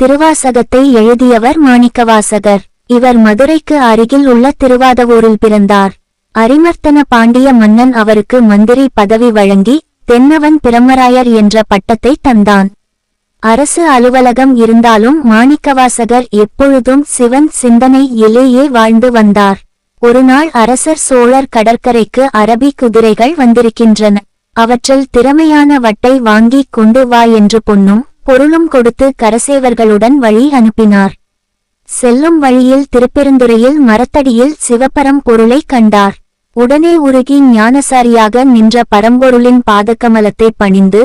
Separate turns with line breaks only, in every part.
திருவாசகத்தை எழுதியவர் மாணிக்கவாசகர். இவர் மதுரைக்கு அருகில் உள்ள திருவாதவூரில் பிறந்தார். அரிமர்த்தன பாண்டிய மன்னன் அவருக்கு மந்திரி பதவி வழங்கி தென்னவன் பிரம்மராயர் என்ற பட்டத்தை தந்தான். அரசு அலுவலகம் இருந்தாலும் மாணிக்கவாசகர் எப்பொழுதும் சிவன் சிந்தனை இலேயே வாழ்ந்து வந்தார். ஒருநாள் அரசர் சோழர் கடற்கரைக்கு அரபி குதிரைகள் வந்திருக்கின்றன. அவற்றில் திறமையான வட்டை வாங்கிக் கொண்டு வா என்று பொன்னும் பொருளும் கொடுத்து கரசேவர்களுடன் வழி அனுப்பினார். செல்லும் வழியில் திருப்பெருந்துறையில் மரத்தடியில் சிவபரம் பொருளை கண்டார். உடனே உருகி ஞானசாரியாக நின்ற பரம்பொருளின் பாதகமலத்தை பணிந்து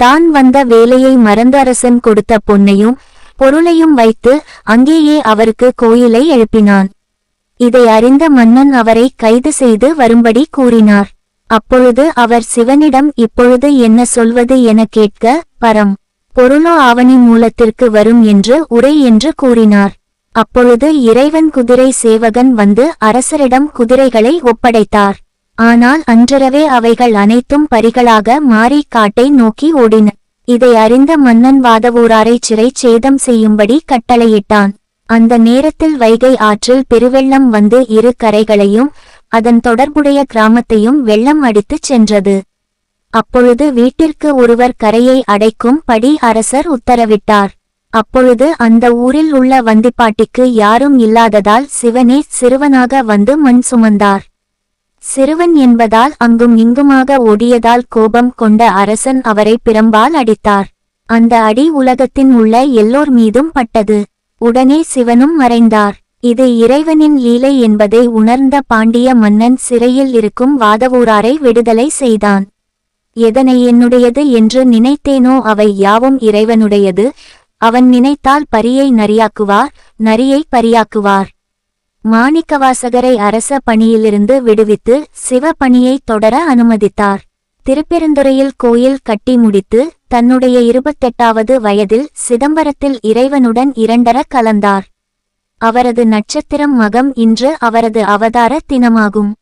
தான் வந்த வேலையை மறந்து அரசன் கொடுத்த பொன்னையும் பொருளையும் வைத்து அங்கேயே அவருக்கு கோயிலை எழுப்பினான். இதை அறிந்த மன்னன் அவரை கைது செய்து வரும்படி கூறினார். அப்பொழுது அவர் சிவனிடம் இப்பொழுது என்ன சொல்வது என கேட்க பரம். பொருளோ ஆவணி மூலத்திற்கு வரும் என்று உரை என்று கூறினார். அப்பொழுது இறைவன் குதிரை சேவகன் வந்து அரசரிடம் குதிரைகளை ஒப்படைத்தார். ஆனால் அன்றரவே அவைகள் அனைத்தும் பரிகளாக மாறி காட்டை நோக்கி ஓடின. இதை அறிந்த மன்னன் வாதவூராரை சிறை சேதம் செய்யும்படி கட்டளையிட்டான். அந்த நேரத்தில் வைகை ஆற்றில் பெருவெள்ளம் வந்து இரு கரைகளையும் அதன் தொடர்புடைய கிராமத்தையும் வெள்ளம் அடித்துச் சென்றது. அப்பொழுது வீட்டிற்கு ஒருவர் கரையை அடைக்கும் படி அரசர் உத்தரவிட்டார். அப்பொழுது அந்த ஊரில் உள்ள வந்திப்பாட்டிக்கு யாரும் இல்லாததால் சிவனே சிறுவனாக வந்து மண் சுமந்தார். சிறுவன் என்பதால் அங்கும் இங்குமாக ஓடியதால் கோபம் கொண்ட அரசன் அவரை பிரம்பால் அடித்தார். அந்த அடி உலகத்தின் உள்ள எல்லோர் மீதும் பட்டது. உடனே சிவனும் மறைந்தார். இது இறைவனின் லீலை என்பதை உணர்ந்த பாண்டிய மன்னன் சிறையில் இருக்கும் வாதவூராரை விடுதலை செய்தான். எதனை என்னுடையது என்று நினைத்தேனோ அவை யாவும் இறைவனுடையது. அவன் நினைத்தால் பரியை நரியாக்குவார் நரியை பரியாக்குவார். மாணிக்கவாசகரை அரச பணியிலிருந்து விடுவித்து சிவ பணியை தொடர அனுமதித்தார். திருப்பெருந்துறையில் கோயில் கட்டி முடித்து தன்னுடைய இருபத்தெட்டாவது வயதில் சிதம்பரத்தில் இறைவனுடன் இரண்டர கலந்தார். அவரது நட்சத்திரம் மகம் இன்று அவரது அவதார தினமாகும்.